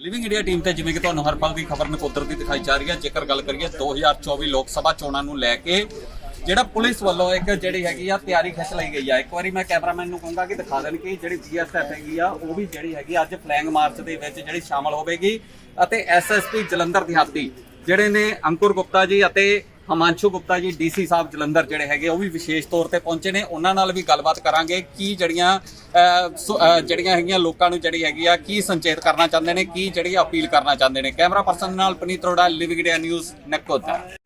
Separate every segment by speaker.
Speaker 1: Living India team ਤੇ ਜਿਵੇਂ ਕਿ ਤੁਹਾਨੂੰ ਹਰ ਪਲ ਦੀ ਖਬਰ ਨਕੋਦਰ ਦੀ ਦਿਖਾਈ ਜਾ ਰਹੀ ਹੈ, ਜੇਕਰ ਗੱਲ ਕਰੀਏ 2024 ਲੋਕ ਸਭਾ ਚੋਣਾਂ ਨੂੰ ਲੈ ਕੇ, ਜਿਹੜਾ ਪੁਲਿਸ ਵੱਲੋਂ ਇੱਕ ਜਿਹੜੀ ਹੈਗੀ ਆ ਤਿਆਰੀ ਖਿੱਚ ਲਈ ਗਈ ਆ। ਇੱਕ ਵਾਰੀ ਮੈਂ ਕੈਮਰਾਮੈਨ ਨੂੰ ਕਹੂੰਗਾ ਕਿ ਦਿਖਾ ਦੇਣ ਕਿ ਜਿਹੜੀ ਬੀਐਸਐਫ ਹੈਗੀ ਆ, ਉਹ ਵੀ ਜਿਹੜੀ ਹੈਗੀ ਆ ਅੱਜ ਫਲੈਂਗ ਮਾਰਚ ਦੇ ਵਿੱਚ ਜਿਹੜੀ ਸ਼ਾਮਲ ਹੋਵੇਗੀ। ਅਤੇ ਐਸਐਸਪੀ ਜਲੰਧਰ ਦਿਹਾਤੀ, ਜਿਹੜੇ ਨੇ ਅੰਕੁਰ ਗੁਪਤਾ ਜੀ ਅਤੇ ਹਮਾਂਸ਼ੂ ਗੁਪਤਾ ਜੀ ਡੀਸੀ ਸਾਹਿਬ ਜਲੰਧਰ ਜਿਹੜੇ ਹੈਗੇ ਉਹ ਵੀ ਵਿਸ਼ੇਸ਼ ਤੌਰ ਤੇ ਪਹੁੰਚੇ ਨੇ। ਉਹਨਾਂ ਨਾਲ ਵੀ ਗੱਲਬਾਤ ਕਰਾਂਗੇ ਕੀ ਜਿਹੜੀਆਂ ਅਹ, ਜਿਹੜੀਆਂ ਹੈਗੀਆਂ ਲੋਕਾਂ ਨੂੰ ਜਿਹੜੀ ਹੈਗੀ ਆ ਕੀ ਸੰਚੇਤ ਕਰਨਾ ਚਾਹੁੰਦੇ ਨੇ ਕੀ ਜਿਹੜੀ ਅਪੀਲ ਕਰਨਾ ਚਾਹੁੰਦੇ ਨੇ। ਕੈਮਰਾ ਪਰਸਨ ਨਾਲ Puneet Arora living India news Nakodar.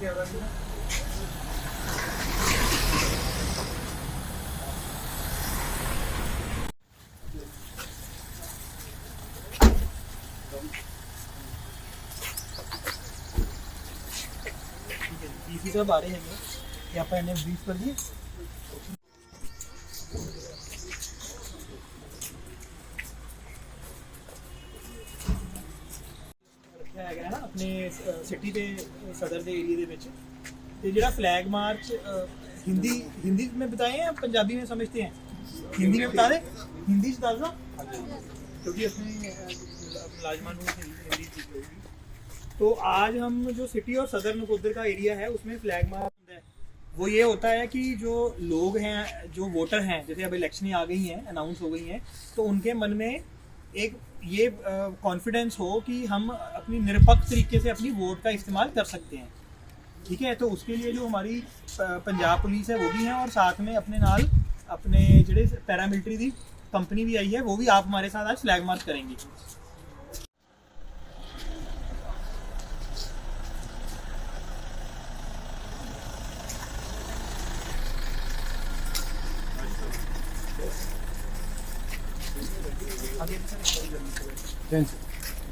Speaker 2: DC ਸਾਹਿਬ ਆ ਰਹੇ ਹੈਗੇ ਕਿ ਆਪਾਂ ਇਹਨੇ ਬਰੀਫ ਕਰ ਦਈਏ ਰੱਖਿਆ ਹੈਗਾ ਹੈ ਨਾ ਆਪਣੇ ਸਿਟੀ ਦੇ ਅ, ਸਦਰ ਦੇ ਏਰੀਆ ਦੇ ਵਿੱਚ ਤੇ ਜਿਹੜਾ फ्लैग मार्च अ, हिंदी हिंदी में बताए या पंजाबी में समझते हैं हिंदी में बता दे हिंदी से डाल दो क्योंकि अपने अ, मुलाजमान को हिंदी सीख होगी तो आज हम जो सिटी और सदर नकोदर का एरिया है, उसमें फ्लैग मार्च है। वो ये होता है कि जो लोग हैं, जो वोटर हैं, जैसे अब इलेक्शनें आ गई हैं अनाउंस हो गई हैं तो उनके मन में एक ये कॉन्फिडेंस हो कि हम अपनी निरपक्ष तरीके से अपनी वोट का इस्तेमाल कर सकते हैं। ठीक है? तो उसके लिए जो हमारी पंजाब पुलिस है, वो भी है, और साथ में अपने नाल अपने जड़े पैरामिलिट्री दी कंपनी भी आई है, वो भी आप हमारे साथ आज फ्लैग मार्च करेंगे।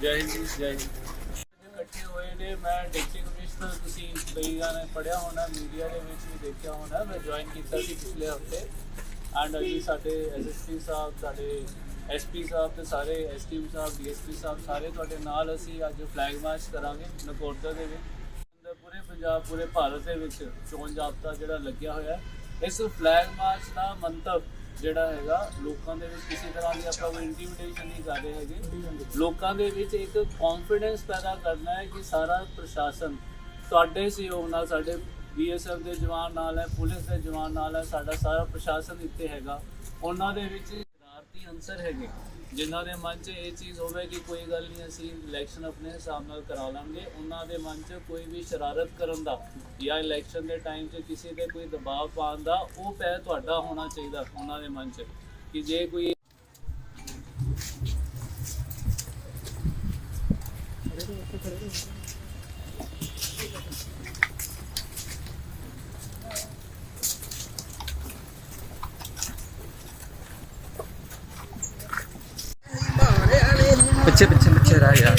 Speaker 3: ਜੈ ਹਿੰਦ ਜੀ, ਜੈ। ਹਿੰਦ ਇਕੱਠੇ ਹੋਏ ਨੇ ਮੈਂ ਡਿਪਟੀ ਕਮਿਸ਼ਨਰ ਤੁਸੀਂ ਕਈ ਗਾਣੇ ਪੜਿਆ ਹੋਣਾ ਮੀਡੀਆ ਦੇ ਵਿੱਚ ਵੀ ਦੇਖਿਆ ਹੋਣਾ ਮੈਂ ਜੁਆਇਨ ਕੀਤਾ ਸੀ ਪਿਛਲੇ ਹਫ਼ਤੇ ਐਂਡ ਅਜੀ ਸਾਡੇ ਐਸਐਸਪੀ ਸਾਹਿਬ ਸਾਡੇ ਐਸਪੀ ਸਾਹਿਬ ਤੇ ਸਾਰੇ ਐਸਟੀਐਮ ਸਾਹਿਬ ਡੀਐਸਪੀ ਸਾਹਿਬ ਸਾਰੇ ਤੁਹਾਡੇ ਨਾਲ ਅਸੀਂ ਅੱਜ ਫਲੈਗ ਮਾਰਚ ਕਰਾਂਗੇ ਨਕੋਰਦਾ ਦੇ ਵਿੱਚ ਅੰਦਰ ਪੂਰੇ ਪੰਜਾਬ ਪੂਰੇ ਭਾਰਤ ਦੇ ਵਿੱਚ ਚੋਣ ਜਾਬਤਾ ਜਿਹੜਾ ਲੱਗਿਆ ਹੋਇਆ ਹੈ ਇਸ ਫਲੈਗ ਮਾਰਚ ਦਾ ਮੰਤਵ ਜਿਹੜਾ ਹੈਗਾ, ਲੋਕਾਂ ਦੇ ਵਿੱਚ ਕਿਸੇ ਤਰ੍ਹਾਂ ਦੀ ਆਪਾਂ ਕੋਈ ਇੰਟੀਮੀਡੇਸ਼ਨ ਨਹੀਂ ਕਰ ਰਹੇ ਹੈਗੇ। ਲੋਕਾਂ ਦੇ ਵਿੱਚ ਇੱਕ ਕੌਨਫੀਡੈਂਸ ਪੈਦਾ ਕਰਨਾ ਹੈ ਕਿ ਸਾਰਾ ਪ੍ਰਸ਼ਾਸਨ ਤੁਹਾਡੇ ਸਹਿਯੋਗ ਨਾਲ, ਸਾਡੇ ਬੀਐਸਐਫ ਦੇ ਜਵਾਨ ਨਾਲ ਹੈ, ਪੁਲਿਸ ਦੇ ਜਵਾਨ ਨਾਲ ਹੈ, ਸਾਡਾ ਸਾਰਾ ਪ੍ਰਸ਼ਾਸਨ ਇੱਥੇ ਹੈਗਾ। ਉਹਨਾਂ ਦੇ ਵਿੱਚ ਸ਼ਰਾਰਤੀ ਹੈਗੇ। ਜਿਨ੍ਹਾਂ ਦੇ ਮਨ 'ਚ ਇਹ ਚੀਜ਼ ਹੋਵੇ ਕਿ ਕੋਈ ਗੱਲ ਨਹੀਂ, ਅਸੀਂ ਇਲੈਕਸ਼ਨ ਆਪਣੇ ਹਿਸਾਬ ਨਾਲ ਕਰਾ ਲਾਂਗੇ। ਉਹਨਾਂ ਦੇ ਮਨ 'ਚ ਕੋਈ ਵੀ ਸ਼ਰਾਰਤ ਕਰਨ ਦਾ ਜਾਂ ਇਲੈਕਸ਼ਨ ਦੇ ਟਾਈਮ 'ਚ ਕਿਸੇ ਤੇ ਕੋਈ ਦਬਾਅ ਪਾਉਣ ਦਾ, ਉਹ ਪੈ ਤੁਹਾਡਾ ਹੋਣਾ ਚਾਹੀਦਾ, ਉਹਨਾਂ ਦੇ ਮਨ 'ਚ। ਕਿ ਜੇ ਕੋਈ
Speaker 1: పిచ్చే పిచ్చే పిచ్చే రాయా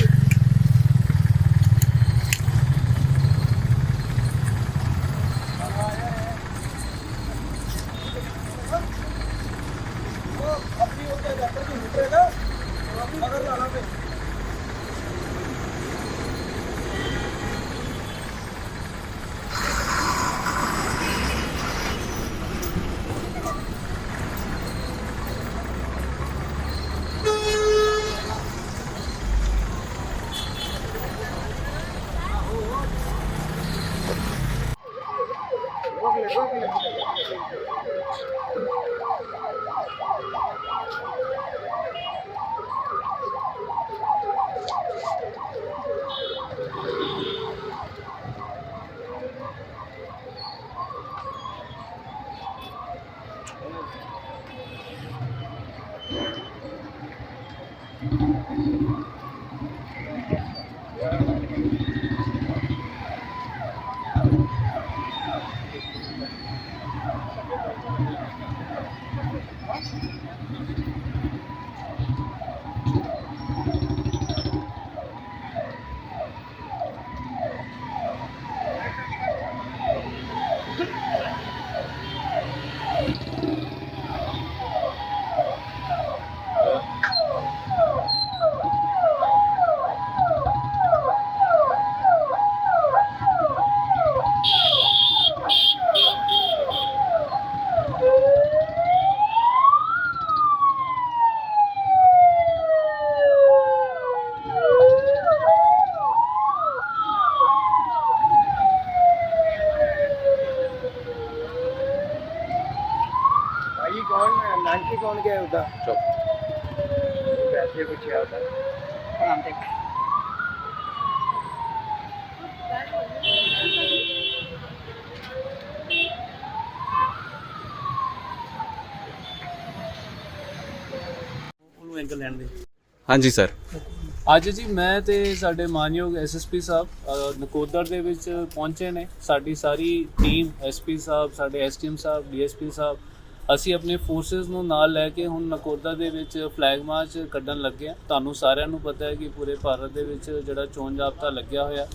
Speaker 4: ਬਣ ਗਿਆ ਉਹਦਾ?
Speaker 1: ਚੁੱਪ।
Speaker 4: ਪੈਸੇ ਪੁੱਛਿਆ ਉਹਦਾ।
Speaker 3: ਉਹਨੂੰ ਐਂਗਲ ਲੈਣ ਦੇ।
Speaker 1: ਹਾਂਜੀ ਸਰ।
Speaker 3: ਅੱਜ ਜੀ ਮੈਂ ਤੇ ਸਾਡੇ ਮਾਨਯੋਗ ਐਸਐਸਪੀ ਸਾਹਿਬ ਅ, ਨਕੋਦਰ ਦੇ ਵਿੱਚ ਪਹੁੰਚੇ ਨੇ। ਸਾਡੀ ਸਾਰੀ ਟੀਮ ਐਸਪੀ ਸਾਹਿਬ ਸਾਡੇ ਐਸਟੀਐਮ ਸਾਹਿਬ ਡੀਐਸਪੀ ਸਾਹਿਬ ਅਸੀਂ ਆਪਣੇ ਫੋਰਸਸ ਨੂੰ ਨਾਲ ਲੈ ਕੇ ਹੁਣ ਨਕੋਦਾ ਦੇ ਵਿੱਚ ਫਲੈਗ ਮਾਰਚ ਕੱਢਣ ਲੱਗੇ ਹਾਂ। ਤੁਹਾਨੂੰ ਸਾਰਿਆਂ ਨੂੰ ਪਤਾ ਹੈ ਕਿ ਪੂਰੇ ਭਾਰਤ ਦੇ ਵਿੱਚ ਜਿਹੜਾ ਚੋਣ ਜਾਬਤਾ ਲੱਗਿਆ ਹੋਇਆ।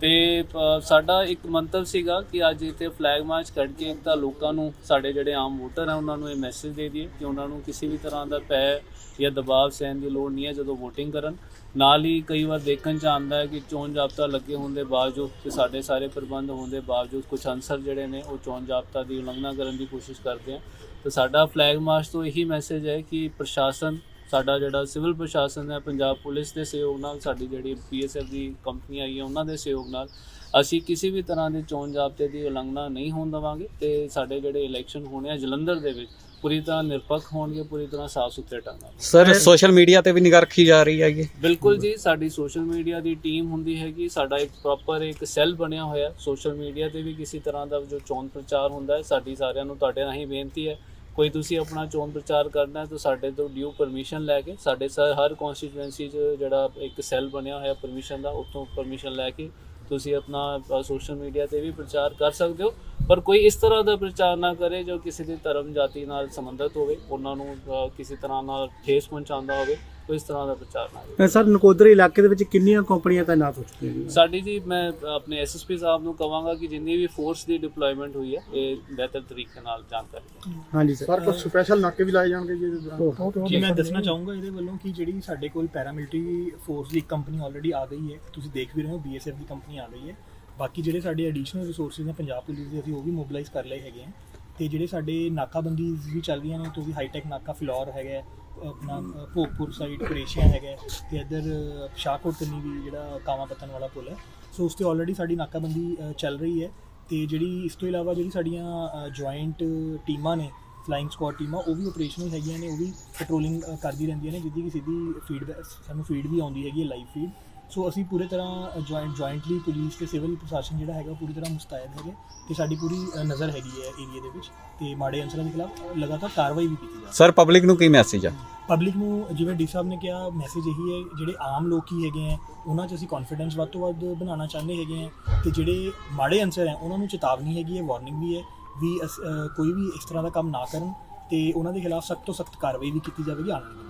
Speaker 3: ਤੇ ਸਾਡਾ ਇੱਕ ਮੰਤਵ ਸੀਗਾ ਕਿ ਅੱਜ ਇੱਥੇ ਫਲੈਗ ਮਾਰਚ ਕੱਢ ਕੇ ਤਾਂ ਲੋਕਾਂ ਨੂੰ ਸਾਡੇ ਜਿਹੜੇ ਆਮ ਵੋਟਰ ਆ, ਉਹਨਾਂ ਨੂੰ ਇਹ ਮੈਸੇਜ ਦੇ ਦਈਏ ਕਿ ਉਹਨਾਂ ਨੂੰ ਕਿਸੇ ਵੀ ਤਰ੍ਹਾਂ ਦਾ ਪੈ ਜਾਂ ਦਬਾਅ ਸਹਿਣ ਦੀ ਲੋੜ ਨਹੀਂ ਹੈ ਜਦੋਂ VOTING ਕਰਨ। ਨਾਲ ਹੀ ਕਈ ਵਾਰ ਦੇਖਣ ਚ ਆਉਂਦਾ ਹੈ ਕਿ ਚੋਣ ਜਾਬਤਾ ਲੱਗੇ ਹੋਣ ਦੇ ਬਾਵਜੂਦ ਤੇ ਸਾਡੇ ਸਾਰੇ ਪ੍ਰਬੰਧ ਹੋਣ ਦੇ ਬਾਵਜੂਦ ਕੁਝ ਅਨਸਰ ਜਿਹੜੇ ਨੇ ਉਹ ਚੋਣ ਜਾਬਤਾ ਦੀ ਉਲੰਘਣਾ ਕਰਨ ਦੀ ਕੋਸ਼ਿਸ਼ ਕਰਦੇ ਆ। ਤੇ ਸਾਡਾ ਫਲੈਗ ਮਾਰਚ ਤੋਂ ਇਹੀ ਮੈਸੇਜ ਹੈ ਕਿ ਪ੍ਰਸ਼ਾਸਨ, ਸਾਡਾ ਜਿਹੜਾ ਸਿਵਲ ਪ੍ਰਸ਼ਾਸਨ ਹੈ, ਪੰਜਾਬ ਪੁਲਿਸ ਦੇ ਸਹਿਯੋਗ ਨਾਲ, ਸਾਡੀ ਜਿਹੜੀ ਪੀਐਸਐਫ ਦੀ ਕੰਪਨੀ ਆਈ ਹੈ, ਉਹਨਾਂ ਦੇ ਸਹਿਯੋਗ ਨਾਲ ਅਸੀਂ ਕਿਸੇ ਵੀ ਤਰ੍ਹਾਂ ਦੇ ਚੋਣ ਜਾਬਤੇ ਦੀ ਉਲੰਘਣਾ ਨਹੀਂ ਹੋਣ ਦੇਵਾਂਗੇ ਤੇ ਸਾਡੇ ਜਿਹੜੇ ਇਲੈਕਸ਼ਨ ਹੋਣੇ ਆ ਜਲੰਧਰ ਦੇ ਵਿੱਚ ਪੂਰੀ ਤਰ੍ਹਾਂ ਨਿਰਪੱਖ ਹੋਣਗੇ ਪੂਰੀ ਤਰ੍ਹਾਂ ਸਾਫ਼ ਸੁਥਰੇ ਢੰਗ ਨਾਲ।
Speaker 1: ਸਰ ਸੋਸ਼ਲ ਮੀਡੀਆ ਤੇ ਵੀ ਨਿਗਾਹ ਰੱਖੀ ਜਾ ਰਹੀ ਹੈਗੀ।
Speaker 3: ਬਿਲਕੁਲ ਜੀ ਸਾਡੀ ਸੋਸ਼ਲ ਮੀਡੀਆ ਦੀ ਟੀਮ ਹੁੰਦੀ ਹੈਗੀ ਸਾਡਾ ਇੱਕ ਪ੍ਰੋਪਰ ਇੱਕ ਸੈੱਲ ਬਣਿਆ ਹੋਇਆ ਸੋਸ਼ਲ ਮੀਡੀਆ ਤੇ ਵੀ ਕਿਸੇ ਤਰ੍ਹਾਂ ਦਾ ਜੋ ਚੋਣ ਪ੍ਰਚਾਰ ਹੁੰਦਾ ਹੈ ਸਾਡੀ ਸਾਰਿਆਂ ਨੂੰ ਤੁਹਾਡੇ ਰਾਹੀਂ ਬੇਨਤੀ ਹੈ ਕੋਈ ਤੁਸੀਂ ਆਪਣਾ ਚੋਣ ਪ੍ਰਚਾਰ ਕਰਨਾ ਹੈ ਤਾਂ ਸਾਡੇ ਤੋਂ ਡਿਊ ਪਰਮਿਸ਼ਨ ਲੈ ਕੇ ਸਾਡੇ ਸਰ ਹਰ ਕਨਸਟੀਟੂਐਂਸੀ 'ਚ ਜਿਹੜਾ ਇੱਕ ਸੈੱਲ ਬਣਿਆ ਹੋਇਆ ਪਰਮਿਸ਼ਨ ਦਾ ਉੱਥੋਂ ਪਰਮਿਸ਼ਨ ਲੈ ਕੇ ਤੁਸੀਂ ਆਪਣਾ ਸੋਸ਼ਲ ਮੀਡੀਆ ਤੇ ਵੀ ਪ੍ਰਚਾਰ ਕਰ ਸਕਦੇ ਹੋ। ਪਰ ਕੋਈ ਇਸ ਤਰ੍ਹਾਂ ਦਾ ਪ੍ਰਚਾਰ ਨਾ ਕਰੇ ਜੋ ਕਿਸੇ ਦੀ ਧਰਮ ਜਾਤੀ ਨਾਲ ਸੰਬੰਧਿਤ ਹੋਵੇ, ਉਹਨਾਂ ਨੂੰ ਕਿਸੇ ਤਰ੍ਹਾਂ ਨਾਲ ਠੇਸ ਪਹੁੰਚਾਉਂਦਾ ਹੋਵੇ। ਕੋਈ ਇਸ ਤਰ੍ਹਾਂ ਦਾ ਪ੍ਰਚਾਰ ਨਾ ਕਰੇ
Speaker 4: ਸਰ ਨਕੋਦਰ ਇਲਾਕੇ ਦੇ ਵਿੱਚ ਕਿੰਨੀਆਂ ਕੰਪਨੀਆਂ ਤਾਇਨਾਤ ਹੋ ਚੁੱਕੀਆਂ ਨੇ
Speaker 3: ਸਾਡੀ ਜੀ ਮੈਂ ਆਪਣੇ ਐਸਐਸਪੀ ਸਾਹਿਬ ਨੂੰ ਕਹਾਂਗਾ ਕਿ ਜਿੰਨੀ ਵੀ ਫੋਰਸ ਦੀ ਡਿਪਲੋਇਮੈਂਟ ਹੋਈ ਹੈ ਇਹ ਬਿਹਤਰ ਤਰੀਕੇ ਨਾਲ ਜਾਣਕਾਰੀ।
Speaker 4: ਹਾਂਜੀ ਸਰ।
Speaker 5: ਸਰ ਕੁਝ ਸਪੈਸ਼ਲ ਨਾਕੇ ਵੀ ਲਾਏ ਜਾਣਗੇ ਜੀ ਇਹਦੇ ਦੌਰਾਨ?
Speaker 2: ਜੀ ਮੈਂ ਦੱਸਣਾ ਚਾਹੂੰਗਾ ਇਹਦੇ ਵੱਲੋਂ ਕਿ ਜਿਹੜੀ ਸਾਡੇ ਕੋਲ ਪੈਰਾਮਿਲਟਰੀ ਫੋਰਸ ਦੀ ਕੰਪਨੀ ਆਲਰੇਡੀ ਆ ਗਈ ਹੈ ਤੁਸੀਂ ਦੇਖ ਵੀ ਰਹੇ ਹੋ ਬੀਐਸਐਫ ਦੀ ਕੰਪਨੀ ਆ ਗਈ ਹੈ। ਬਾਕੀ ਜਿਹੜੇ ਸਾਡੇ ਐਡੀਸ਼ਨਲ ਰਿਸੋਰਸਿਸ ਨੇ ਪੰਜਾਬ ਪੁਲਿਸ ਦੇ ਅਸੀਂ ਉਹ ਵੀ ਮੋਬਿਲਾਈਜ਼ ਕਰ ਲਏ ਹੈਗੇ ਆ ਤੇ ਜਿਹੜੇ ਸਾਡੇ ਨਾਕਾਬੰਦੀਜ਼ ਵੀ ਚੱਲ ਰਹੀਆਂ ਨੇ ਤੁਸੀਂ ਹਾਈਟੈਕ ਨਾਕਾ ਫਲੋਰ ਹੈਗਾ ਆਪਣਾ ਭੋਗਪੁਰ ਸਾਈਡ ਕਰੇਸ਼ੀਆ ਹੈਗਾ ਹੈ, ਤੇ ਇੱਧਰ ਸ਼ਾਹਕੋਟ ਕੰਨੀ ਵੀ ਜਿਹੜਾ ਕਾਵਾਂ ਪੱਤਨ ਵਾਲਾ ਪੁਲ ਹੈ। ਸੋ ਉਸ ਤੇ ਆਲਰੇਡੀ ਸਾਡੀ ਨਾਕਾਬੰਦੀ ਚੱਲ ਰਹੀ ਹੈ ਤੇ ਜਿਹੜੀ ਇਸ ਤੋਂ ਇਲਾਵਾ ਜਿਹੜੀ ਸਾਡੀਆਂ ਜੁਆਇੰਟ ਟੀਮਾਂ ਨੇ ਫਲਾਈਂਗ ਸਕੁਆਡ ਟੀਮਾਂ ਉਹ ਵੀ ਆਪਰੇਸ਼ਨਲ ਹੈਗੀਆਂ ਨੇ ਉਹ ਵੀ ਪੈਟਰੋਲਿੰਗ ਕਰਦੀ ਰਹਿੰਦੀਆਂ ਨੇ ਜਿੱਦੀ ਕਿ ਸਿੱਧੀ ਫੀਡਬੈਕ ਸਾਨੂੰ ਫੀਡ ਵੀ ਆਉਂਦੀ ਹੈਗੀ ਹੈ ਲਾਈਵ ਫੀਡ ਸੋ ਅਸੀਂ ਪੂਰੇ ਤਰ੍ਹਾਂ ਜੁਆਇੰਟ ਜੁਆਇੰਟਲੀ ਪੁਲਿਸ ਤੇ ਸਿਵਲ ਪ੍ਰਸ਼ਾਸਨ ਜਿਹੜਾ ਹੈਗਾ ਪੂਰੀ ਤਰ੍ਹਾਂ ਮੁਸਤੈਦ ਹੈਗੇ ਤੇ ਸਾਡੀ ਪੂਰੀ ਨਜ਼ਰ ਹੈਗੀ ਹੈ ਏਰੀਆ ਦੇ ਵਿੱਚ ਤੇ ਮਾੜੇ ਅੰਸਰਾਂ ਦੇ ਖਿਲਾਫ ਲਗਾਤਾਰ ਕਾਰਵਾਈ ਵੀ ਕੀਤੀ ਜਾ ਰਹੀ ਹੈ।
Speaker 1: ਸਰ ਪਬਲਿਕ ਨੂੰ ਕੀ ਮੈਸੇਜ ਆ?
Speaker 2: ਪਬਲਿਕ ਨੂੰ ਜਿਵੇਂ ਡੀ ਸਾਹਿਬ ਨੇ ਕਿਹਾ ਮੈਸੇਜ ਇਹੀ ਹੈ ਜਿਹੜੇ ਆਮ ਲੋਕੀ ਹੈਗੇ ਆ ਉਹਨਾਂ 'ਚ ਅਸੀਂ ਕੌਨਫੀਡੈਂਸ ਵੱਧ ਤੋਂ ਵੱਧ ਬਣਾਉਣਾ ਚਾਹੁੰਦੇ ਹੈਗੇ ਆ ਤੇ ਜਿਹੜੇ ਮਾੜੇ ਅੰਸਰ ਹੈ ਉਹਨਾਂ ਨੂੰ ਚੇਤਾਵਨੀ ਹੈਗੀ ਹੈ ਵਾਰਨਿੰਗ ਵੀ ਹੈ ਵੀ ਕੋਈ ਵੀ ਇਸ ਤਰ੍ਹਾਂ ਦਾ ਕੰਮ ਨਾ ਕਰਨ ਤੇ ਉਹਨਾਂ ਦੇ ਖਿਲਾਫ ਸਖਤ ਤੋਂ ਸਖਤ ਕਾਰਵਾਈ ਵੀ ਕੀਤੀ ਜਾਵੇਗੀ ਆਉਣ ਵਾਲੇ